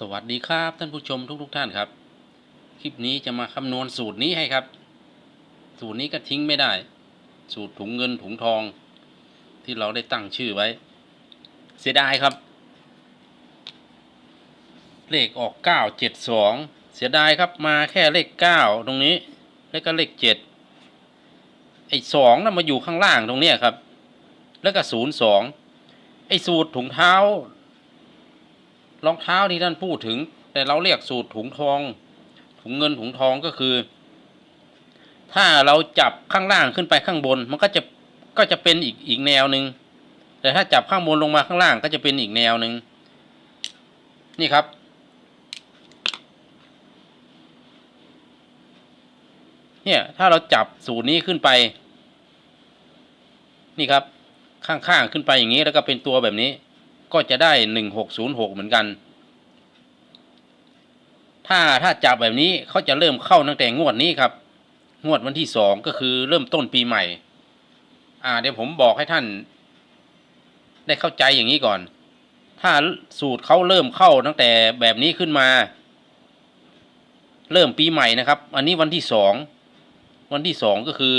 สวัสดีครับท่านผู้ชมทุกๆทท่านครับ คลิปนี้จะมาคำนวณสูตรนี้ให้ครับ สูตรนี้ก็ทิ้งไม่ได้ สูตรถุงเงินถุงทอง ที่เราได้ตั้งชื่อไว้ เสียดายครับ เลขออกเก้าเจ็ดสองเสียดายครับมาแค่เลขเก้าตรงนี้ แล้วก็เลขเจ็ดไอ้สองน่ะมาอยู่ข้างล่างตรงเนี้ยครับ แล้วก็ศูนย์สองไอ้สูตรถุงเท้า รองเท้าที่ท่านพูดถึง แต่เราเรียกสูตรถุงทอง ถุงเงินถุงทองก็คือ ถ้าเราจับข้างล่างขึ้นไปข้างบน มันก็จะก็จะเป็นอีกอีกแนวหนึ่งแต่ถ้าจับข้างบนลงมาข้างล่างก็จะเป็นอีกแนวหนึ่งนี่ครับ เนี่ยถ้าเราจับสูตรนี้ขึ้นไป นี่ครับข้างๆขึ้นไปอย่างนี้แล้วก็เป็นตัวแบบนี้ ก็จะได้หนึ่งหกศูนย์หกเหมือนกัน ถ้าถ้าจับแบบนี้เขาจะเริ่มเข้าตั้งแต่งวดนี้ครับ งวดวันที่สองก็คือเริ่มต้นปีใหม่ อ่าเดี๋ยวผมบอกให้ท่าน ได้เข้าใจอย่างนี้ก่อน ถ้าสูตรเขาเริ่มเข้าตั้งแต่แบบนี้ขึ้นมา เริ่มปีใหม่นะครับ อันนี้วันที่สองวันที่สองก็คือ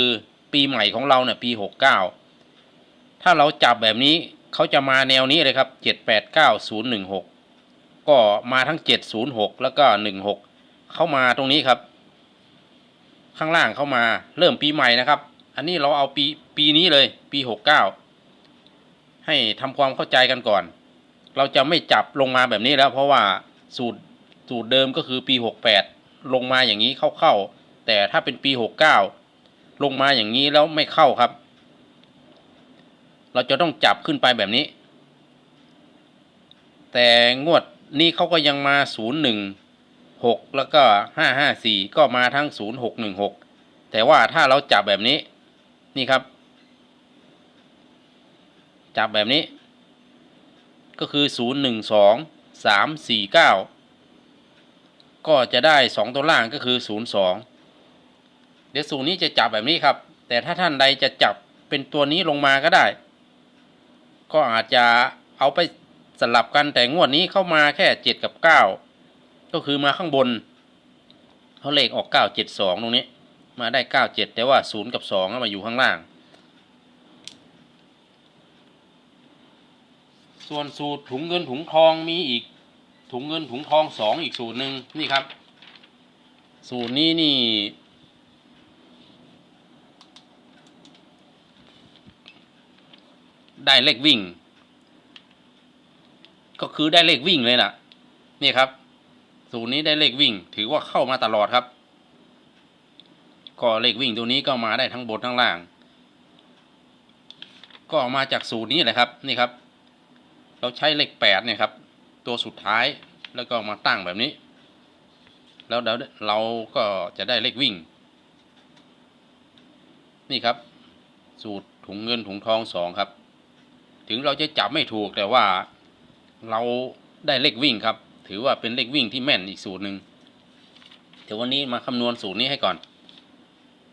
ปีใหม่ของเราเนี่ยปีหกเก้าถ้าเราจับแบบนี้ เขาจะมาแนวนี้เลยครับเจ็ดแปดเก้าศูนย์หนึ่งหกก็มาทั้งเจ็ดศูนย์หกแล้วก็หนึ่งหกเข้ามาตรงนี้ครับ ข้างล่างเข้ามาเริ่มปีใหม่นะครับ อันนี้เราเอาปีปีนี้เลยปีหกเก้าให้ทำความเข้าใจกันก่อน เราจะไม่จับลงมาแบบนี้แล้ว เพราะว่าสูตรสูตรเดิมก็คือปีหกแปดลงมาอย่างนี้เข้าๆแต่ถ้าเป็นปีหกเก้าลงมาอย่างนี้แล้วไม่เข้าครับ เราจะต้องจับขึ้นไปแบบนี้ แต่งวดนี้เขาก็ยังมาศูนย์หนึ่งหกแล้วก็ห้าห้าสี่ก็มาทั้งศูนย์หกหนึ่งหกแต่ว่าถ้าเราจับแบบนี้ นี่ครับ จับแบบนี้ ก็คือศูนย์หนึ่งสองสามสี่เก้าก็จะได้สองตัวล่างก็คือศูนย์สองเดี๋ยวสูตรนี้จะจับแบบนี้ครับ แต่ถ้าท่านใดจะจับเป็นตัวนี้ลงมาก็ได้ ก็อาจจะเอาไปสลับกันแต่งวดนี้เข้ามาแค่เจ็ดกับเก้าก็คือมาข้างบนเขาเลขออกเก้าเจ็ดสองตรงนี้ มาได้เก้าเจ็ดแต่ว่าศูนย์กับสองมาอยู่ข้างล่าง ส่วนสูตรถุงเงินถุงทองมีอีกถุงเงินถุงทองสองอีกสูตรหนึ่งนี่ครับ สูตรนี้นี่ ได้เลขวิ่ง ก็คือได้เลขวิ่งเลยนะนี่ครับ สูตรนี้ได้เลขวิ่ง ถือว่าเข้ามาตลอดครับ ก็เลขวิ่งตัวนี้ก็มาได้ทั้งบนทั้งล่าง ก็มาจากสูตรนี้แหละครับ นี่ครับ เราใช้เลขแปดเนี่ยครับ ตัวสุดท้ายแล้วก็มาตั้งแบบนี้ แล้วเดี๋ยวเราก็จะได้เลขวิ่ง นี่ครับ สูตรถุงเงินถุงทองสองครับ ถึงเราจะจับไม่ถูกแต่ว่าเราได้เลขวิ่งครับ ถือว่าเป็นเลขวิ่งที่แม่นอีกสูตรหนึ่งเดี๋ยววันนี้มาคำนวณสูตรนี้ให้ก่อน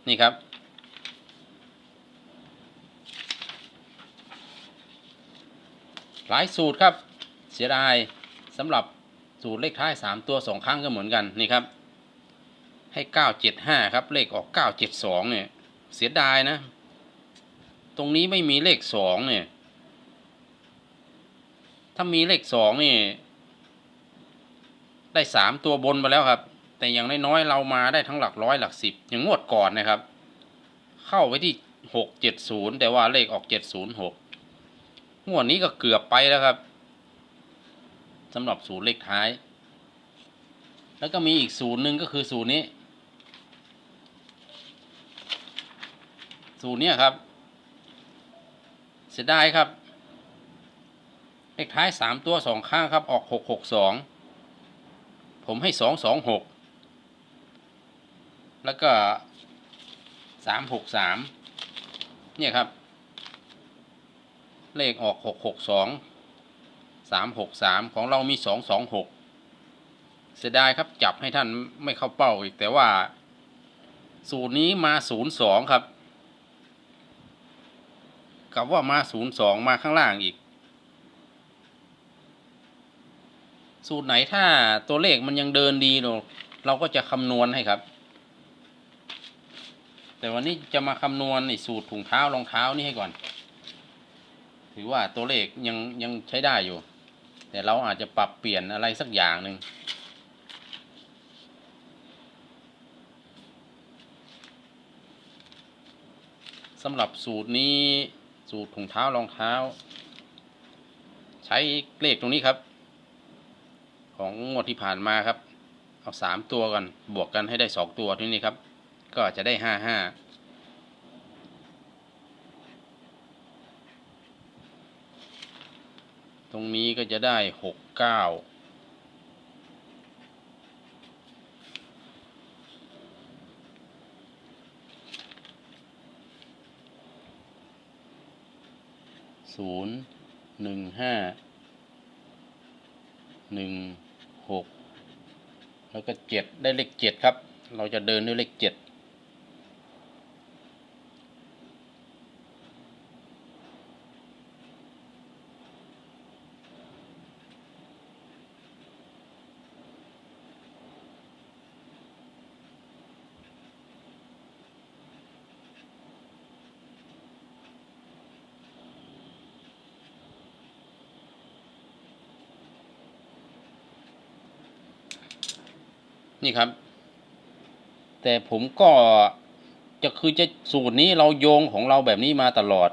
นี่ครับ หลายสูตรครับ เสียดายสำหรับสูตรเลขท้ายสามตัวสองครั้งก็เหมือนกันนี่ครับ ให้เก้าเจ็ดห้าครับเลขออกเก้าเจ็ดสองเนี่ย เสียดายนะ ตรงนี้ไม่มีเลขสองเนี่ย ถ้ามีเลขสองนี่ ได้สามตัวบนไปแล้วครับ แต่อย่างน้อยๆเรามาได้ทั้งหลักร้อยหลักสิบอย่างงวดก่อนนะครับ เข้าไปที่หกเจ็ดศูนย์แต่ว่าเลขออกเจ็ดศูนย์หกงวดนี้ก็เกือบไปแล้วครับสำหรับศูนย์เลขท้าย แล้วก็มีอีกศูนย์หนึ่งก็คือศูนย์นี้ ศูนย์เนี้ยครับ เสียดายครับ เลขท้ายสามตัวสองข้างครับออกหกหกสองผมให้สองสองหกแล้วก็สามหกสามเนี่ยครับ เลขออกหกหกสองสามหกสามของเรามีสองสองหกเสียดายครับจับให้ท่านไม่เข้าเป้าอีกแต่ว่า สูตรนี้มาศูนย์สองครับ กับว่ามาศูนย์สองมาข้างล่างอีก สูตรไหนถ้าตัวเลขมันยังเดินดีเราเราก็จะคำนวณให้ครับ แต่วันนี้จะมาคำนวณในสูตรถุงเท้ารองเท้านี่ให้ก่อน ถือว่าตัวเลขยังยังใช้ได้อยู่ แต่เราอาจจะปรับเปลี่ยนอะไรสักอย่างหนึ่งสำหรับสูตรนี้สูตรถุงเท้ารองเท้า ใช้เลขตรงนี้ครับ ของงวดที่ผ่านมาครับ เอาสามตัวกันบวกกันให้ได้สองตัวที่นี่ครับ ก็จะได้ห้าห้าตรงนี้ก็จะได้หกเก้าศูนย์หนึ่งห้าหนึ่ง หกแล้วก็เจ็ดได้เลขเจ็ดครับ เราจะเดินด้วยเลขเจ็ด นี่ครับ แต่ผมก็จะคือจะสูตรนี้เราโยงของเราแบบนี้มาตลอด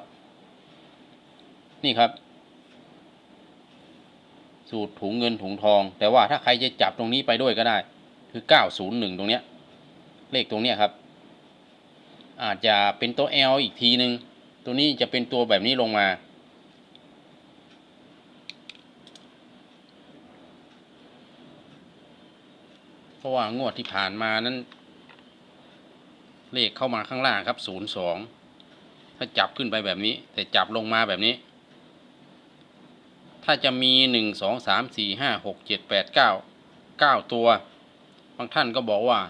นี่ครับ สูตรถุงเงินถุงทอง แต่ว่าถ้าใครจะจับตรงนี้ไปด้วยก็ได้ คือเก้าศูนย์หนึ่งตรงเนี้ย เลขตรงเนี้ยครับ อาจจะเป็นตัว L อีกทีหนึ่งตัวนี้จะเป็นตัวแบบนี้ลงมา เพราะว่างวดที่ผ่านมานั้น เลขเข้ามาข้างล่างครับศูนย์สองถ้าจับขึ้นไปแบบนี้ แต่จับลงมาแบบนี้ ถ้าจะมีหนึ่งสองสามสี่ห้าหกเจ็ดแปดเก้าเก้าตัว บางท่านก็บอกว่า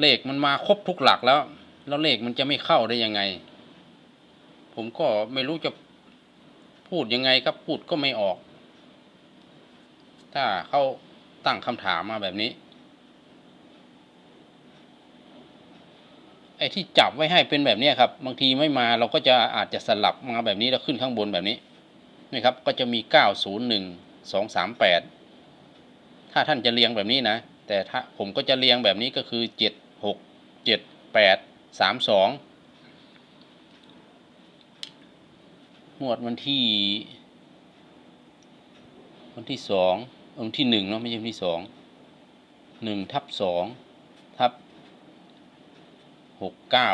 เลขมันมาครบทุกหลักแล้ว แล้วเลขมันจะไม่เข้าได้ยังไง ผมก็ไม่รู้จะพูดยังไงครับพูดก็ไม่ออก ถ้าเขา ตั้งคำถามมาแบบนี้ ไอ้ที่จับไว้ให้เป็นแบบนี้ครับ บางทีไม่มาเราก็จะอาจจะสลับมาแบบนี้แล้วขึ้นข้างบนแบบนี้นี่ครับ ก็จะมีเก้าศูนย์หนึ่งสองสามแปดถ้าท่านจะเรียงแบบนี้นะ แต่ถ้าผมก็จะเรียงแบบนี้ก็คือเจ็ดหกเจ็ดแปดสามสองงวดวันที่ วันที่สอง วันที่หนึ่งเนาะไม่ใช่วันที่สองหนึ่งทับสองทับหกเก้า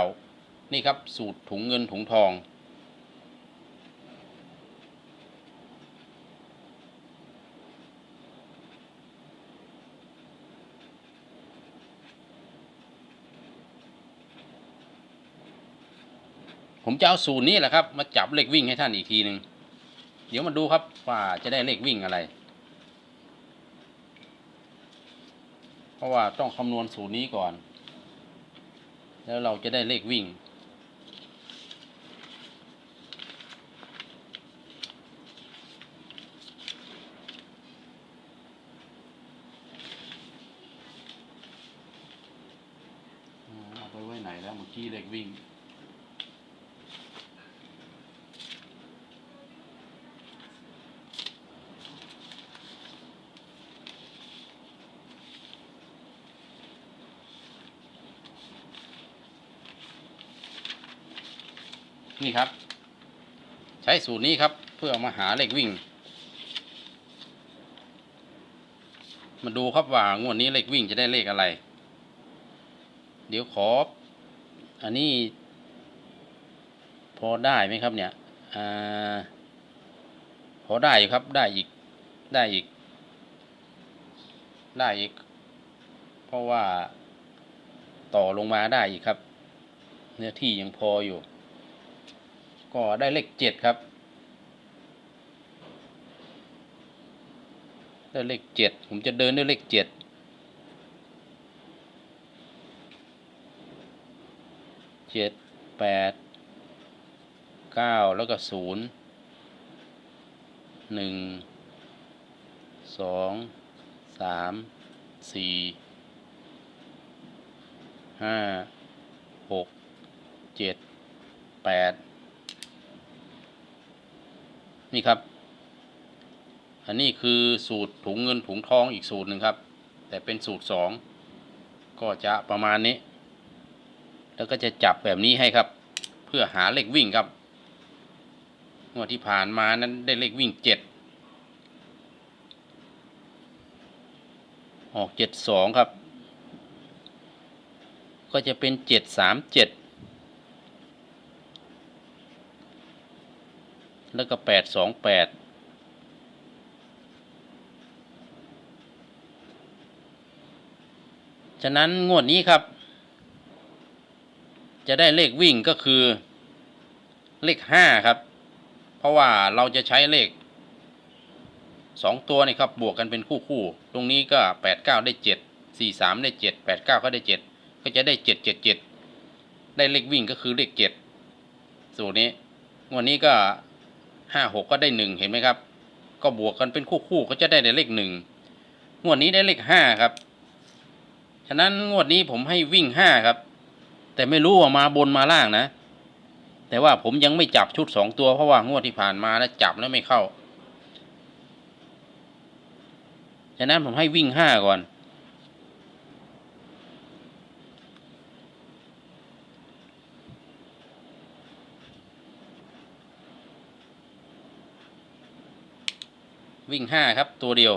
นี่ครับสูตรถุงเงินถุงทองผมจะเอาสูตรนี้แหละครับ มาจับเลขวิ่งให้ท่านอีกทีหนึ่งเดี๋ยวมาดูครับว่าจะได้เลขวิ่งอะไร เพราะว่าต้องคำนวณสูตรนี้ก่อน แล้วเราจะได้เลขวิ่ง เอาไปไว้ไหนแล้วเมื่อกี้เลขวิ่ง นี่ครับ ใช้สูตรนี้ครับเพื่ออามาหาเลขวิ่ง มาดูครับว่างวดนี้เลขวิ่งจะได้เลขอะไร เดี๋ยวขอ อันนี้ พอได้ไหมครับเนี่ยอพอได้ครับได้อีกได้อีก ได้อีก เพราะว่าต่อลงมาได้อีกครับ เนื้อที่ยังพออยู่ ก็ได้เลขเจ็ดครับ ได้เลขเจ็ดผมจะเดินด้วยเลขเจ็ดเจ็ดแปดเก้าแล้วก็ศูนย์หนึ่งสองสามสี่ห้าหกเจ็ดแปด นี่ครับ อันนี้คือสูตรถุงเงินถุงทองอีกสูตรหนึ่งครับ แต่เป็นสูตรสองก็จะประมาณนี้ แล้วก็จะจับแบบนี้ให้ครับ เพื่อหาเลขวิ่งครับงวดที่ผ่านมานั้นได้เลขวิ่งเจ็ดออกเจ็ดสองครับ ก็จะเป็นเจ็ดสามเจ็ด แล้วก็แปดสองแปดฉะนั้นงวดนี้ครับ จะได้เลขวิ่งก็คือเลขห้าครับ เพราะว่าเราจะใช้เลขสองตัวนี่ครับบวกกันเป็นคู่คู่ๆตรงนี้ก็แปดเก้าได้เจ็ดสี่สามได้เจ็ดแปดเก้าก็ได้เจ็ดก็จะได้เจ็ดเจ็ดเจ็ดได้เลขวิ่งก็คือเลขเจ็ดสูตรนี้งวดนี้ก็ ห้าหกก็ได้หนึ่งเห็นไหมครับ ก็บวกกันเป็นคู่คู่ก็จะได้เลขหนึ่งงวดนี้ได้เลขห้าครับ ฉะนั้นงวดนี้ผมให้วิ่งห้าครับ แต่ไม่รู้ว่ามาบนมาล่างนะ แต่ว่าผมยังไม่จับชุดสองตัวเพราะว่างวดที่ผ่านมาแล้วจับแล้วไม่เข้า ฉะนั้นผมให้วิ่งห้าก่อน วิ่งห้าครับ ตัวเดียว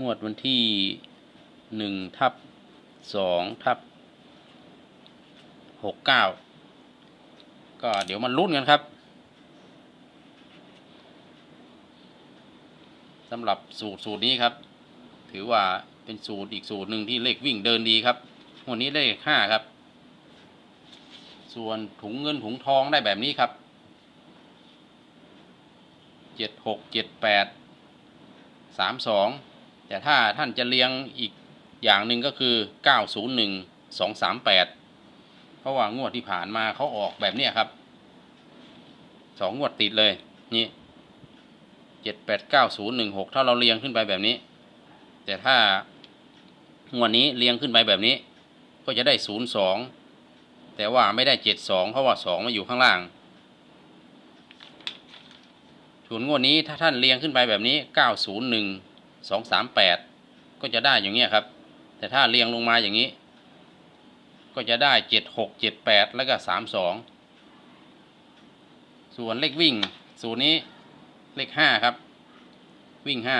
งวดวันที่หนึ่งทับสองทับหกเก้าก็เดี๋ยวมันลุ้นกันครับสำหรับสูตรสูตรนี้ครับ ถือว่าเป็นสูตรอีกสูตรหนึ่งที่เลขวิ่งเดินดีครับ วันนี้เลขห้าครับ ส่วนถุงเงินถุงทองได้แบบนี้ครับเจ็ดหกเจ็ดแปดสามสองแต่ถ้าท่านจะเรียงอีกอย่างหนึ่งก็คือ901 238เพราะว่างวดที่ผ่านมาเขาออกแบบเนี้ยครับสองงวดติดเลยนี่789016ถ้าเราเรียงขึ้นไปแบบนี้ แต่ถ้างวดนี้เรียงขึ้นไปแบบนี้ ก็จะได้02แต่ว่าไม่ได้72เพราะว่า2มาอยู่ข้างล่างส่วนงวดนี้ถ้าท่านเรียงขึ้นไปแบบนี้901สองสามแปดก็จะได้อย่างเงี้ยครับ แต่ถ้าเรียงลงมาอย่างนี้ ก็จะได้เจ็ดหกเจ็ดแปดแล้วก็สามสองส่วนเลขวิ่ง สูตรนี้เลขห้าครับ วิ่งห้า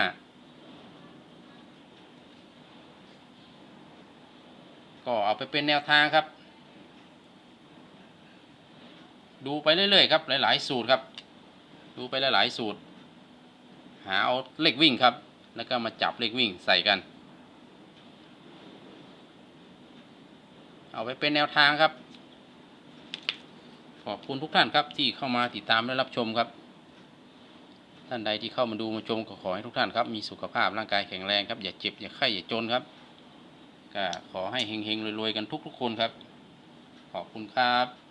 ก็เอาไปเป็นแนวทางครับ ดูไปเรื่อยๆครับ หลายๆ สูตรครับ ดูไปหลายๆสูตร หาเอาเลขวิ่งครับ แล้วก็มาจับเลขวิ่งใส่กัน เอาไปเป็นแนวทางครับ ขอบคุณทุกท่านครับที่เข้ามาติดตามและรับชมครับท่านใดที่เข้ามาดูมาชมก็ขอให้ทุกท่านครับมีสุขภาพร่างกายแข็งแรงครับอย่าเจ็บอย่าไข้อย่าจนครับ ก็ขอให้เฮงๆรวยๆกันทุกๆคนครับ ขอบคุณครับ